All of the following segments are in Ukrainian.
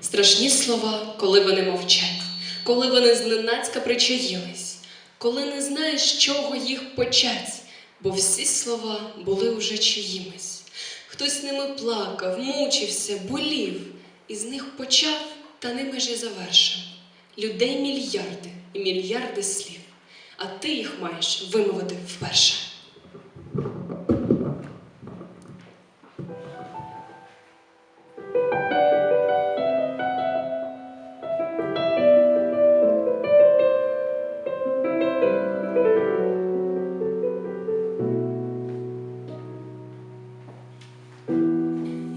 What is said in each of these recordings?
Страшні слова, коли вони мовчать, коли вони зненацька причаїлись, коли не знаєш, чого їх почать, бо всі слова були уже чиїмись. Хтось ними плакав, мучився, болів, і з них почав, та ними ж і завершив. Людей мільярди і мільярди слів, а ти їх маєш вимовити вперше.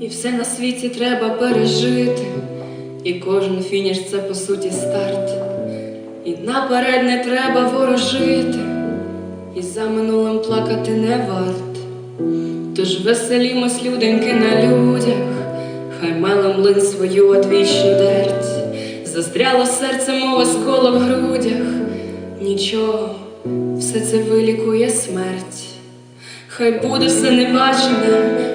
І все на світі треба пережити, і кожен фініш це по суті старт. І наперед не треба ворожити, і за минулим плакати не варт. Тож веселімось, люденьки, на людях, хай мелом млин свою одвічну дерть, застряло серце, мов осколок в грудях, нічого, все це вилікує смерть. Хай буде все небачене,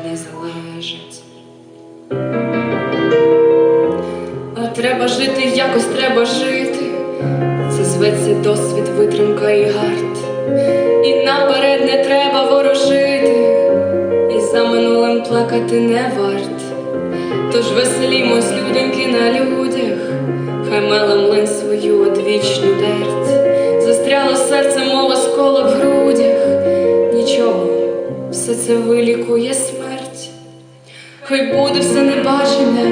треба жити, якось треба жити. Це зветься досвід, витримка і гард. І наперед не треба ворожити, і за минулим плакати не варт. Тож веселімось, люденьки, на людях, хай мелем млин свою одвічну дерть. Застряло серце, мов осколок в грудях. Нічого, все це вилікує смерть. Хай буде все небачене,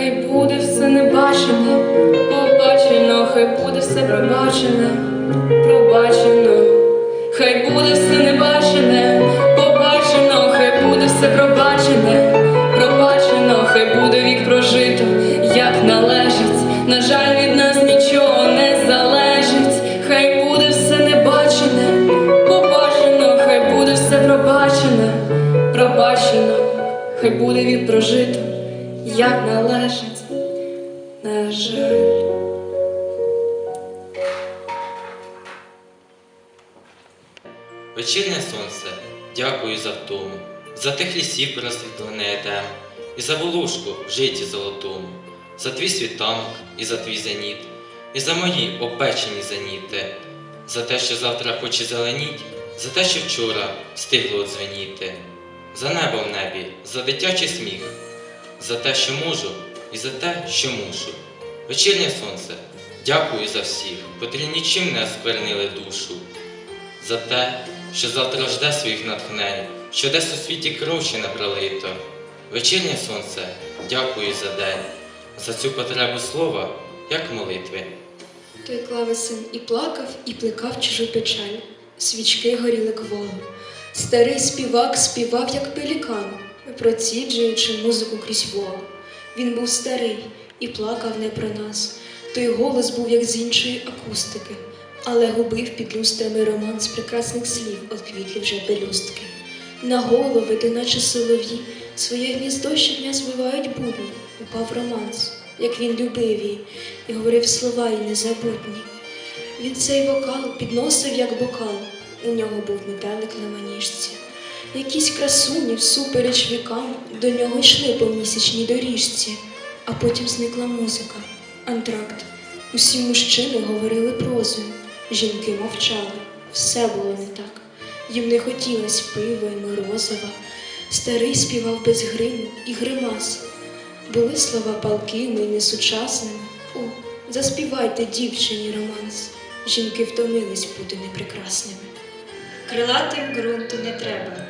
Хай буде все небачене, побачено, хай буде все пробачене, пробачено, хай буде все небачене, побачено, хай буде все пробачене, пробачено, хай буде вік прожито, як належить. На жаль, від нас нічого не залежить, хай буде все небачене, побачено, хай буде все пробачене, пробачено, хай буде вік прожито як належить, на жаль. Вечірнє сонце, дякую за втому, за тих лісів просвітлений етем, і за волошку в житті золотому, за твій світанок і за твій зеніт, і за мої опечені зеніти, за те, що завтра хоче зеленіть, за те, що вчора встигло дзвеніти, за небо в небі, за дитячий сміх, за те, що можу, і за те, що мушу. Вечірнє сонце, дякую за всіх, котрі нічим не осквернили душу за те, що завтра жде своїх натхнень, що десь у світі кров не пролито. Вечірнє сонце, дякую за день, за цю потребу слова, як молитви. Той клавесин і плакав, і плекав чужу печаль. Свічки горіли кволо. Старий співак співав, як пелікан, проціджуючи музику крізь воло. Він був старий і плакав не про нас. Той голос був, як з іншої акустики, але губив під люстрами роман з прекрасних слів, от квітлі вже пелюстки. На голови, де наче солов'ї, своє гніздо щодня звивають будні, упав романс, як він любив її, і говорив слова й незабутні. Він цей вокал підносив, як бокал, у нього був метелик на маніжці. Якісь красуні, всупереч вікам, до нього йшли по місячній доріжці, а потім зникла музика, антракт. Усі мужчини говорили прозою, жінки мовчали, все було не так. їм не хотілось пива і морозива. Старий співав без гриму і гримас. Були слова палкими і несучасними. О, заспівайте дівчині романс. Жінки втомились бути непрекрасними. Крилатим ґрунту не треба.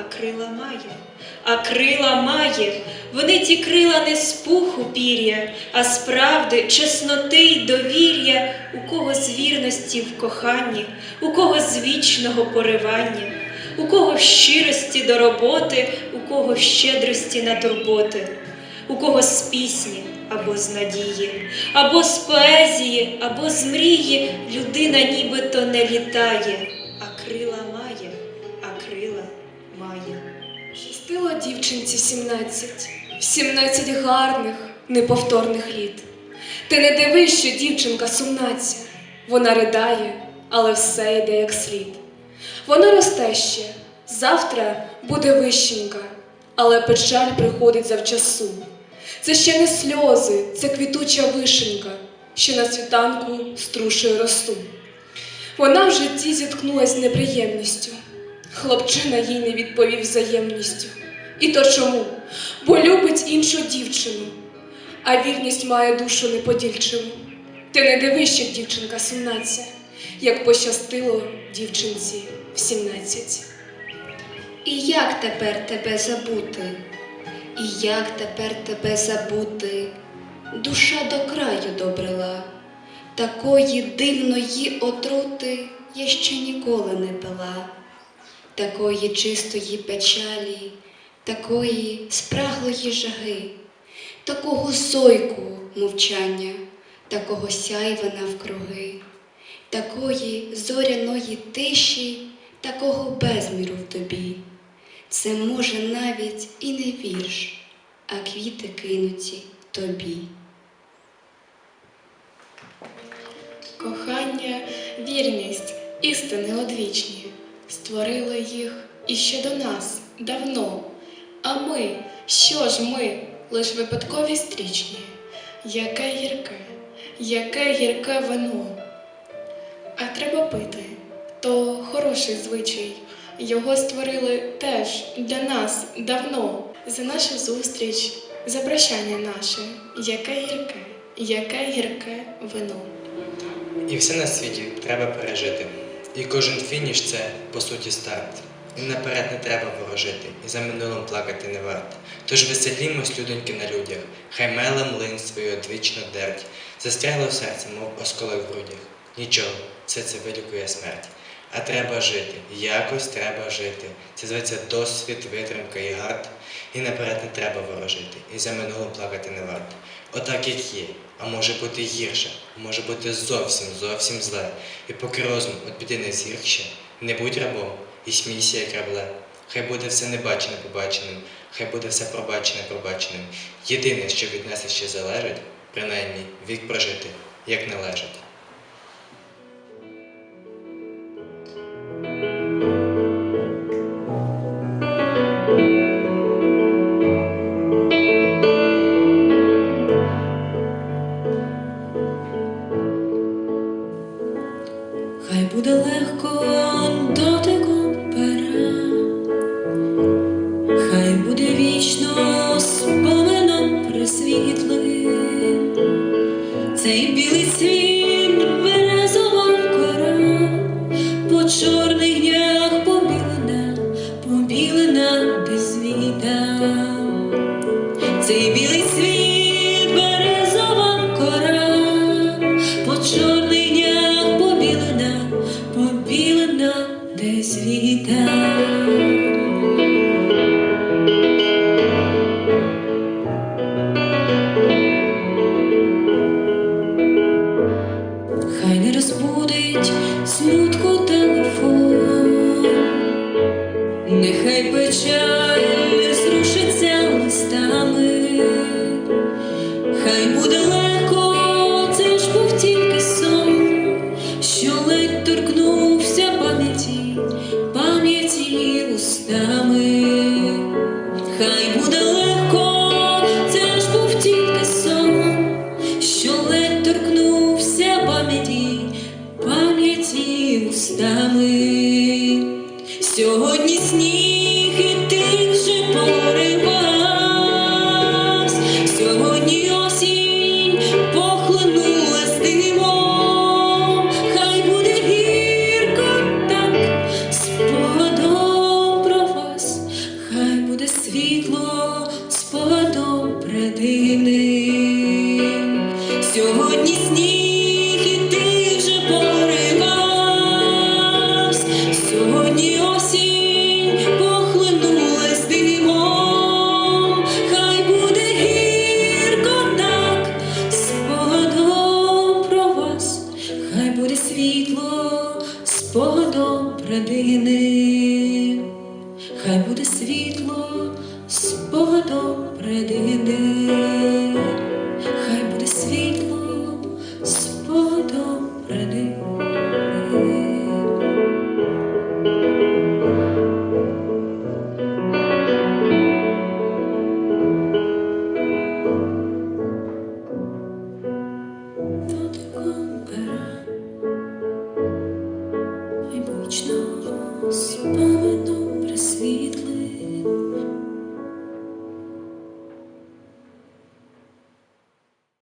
а крила має. А крила має, вони ті крила не з пуху пір'я, а з правди, чесноти й довір'я, у кого з вірності в коханні, у кого з вічного поривання, у кого в щирості до роботи, у кого в щедрості на турботи, у кого з пісні або з надії, або з поезії, або з мрії людина нібито не літає, Щастило дівчинці сімнадцять, сімнадцять гарних, неповторних літ. Ти не дивись, що дівчинка сумнаця, вона ридає, але все йде як слід. Вона росте ще, завтра буде вищенька, але печаль приходить завчасу. Це ще не сльози, це квітуча вишенька, що на світанку струшує росу. Вона в житті зіткнулась з неприємністю. Хлопчина їй не відповів взаємністю. І то чому? Бо любить іншу дівчину, а вірність має душу неподільчину. Ти не дивись, що дівчинка сумнадця, як пощастило дівчинці в сімнадцять. І як тепер тебе забути? І як тепер тебе забути? Душа до краю добрила, такої дивної отрути я ще ніколи не пила, такої чистої печалі, такої спраглої жаги, такого зойку мовчання, такого сяйва навкруги, такої зоряної тиші, такого безміру в тобі. Це може навіть і не вірш, а квіти кинуті тобі. Кохання, вірність, істини одвічні, створили їх іще до нас давно. А ми, що ж ми, лиш випадкові стрічні, яке гірке, яке гірке вино. А треба пити, то хороший звичай. Його створили теж для нас давно, за нашу зустріч, за прощання наше, яке гірке, яке гірке вино. І все на світі треба пережити. І кожен фініш це, по суті, старт. І наперед не треба ворожити, і за минулим плакати не варто. Тож веселімось, людоньки на людях, хай меле млин свою одвічну дерть, застрягло в серці, мов осколок в грудях. Нічого, все це вилікує смерть. А треба жити, якось треба жити. Це зветься досвід, витримка і гард. І наперед не треба ворожити, і за минулим плакати не варто. Отак як є, а може бути гірше, може бути зовсім, зовсім зле. І поки розум от біди не згірше, не будь рабом і смійся, як. Хай буде все небачене побаченим, хай буде все пробачене пробаченим. Єдине, що від нас ще залежить, принаймні вік прожити, як належить. You. містами, сьогодні сніг і ти вже поривався, сьогодні осінь похлинула з димом, хай буде гірко так спогадом про вас, хай буде світло спогадом предивне. Спогадом хай буде світло, спогадом родини,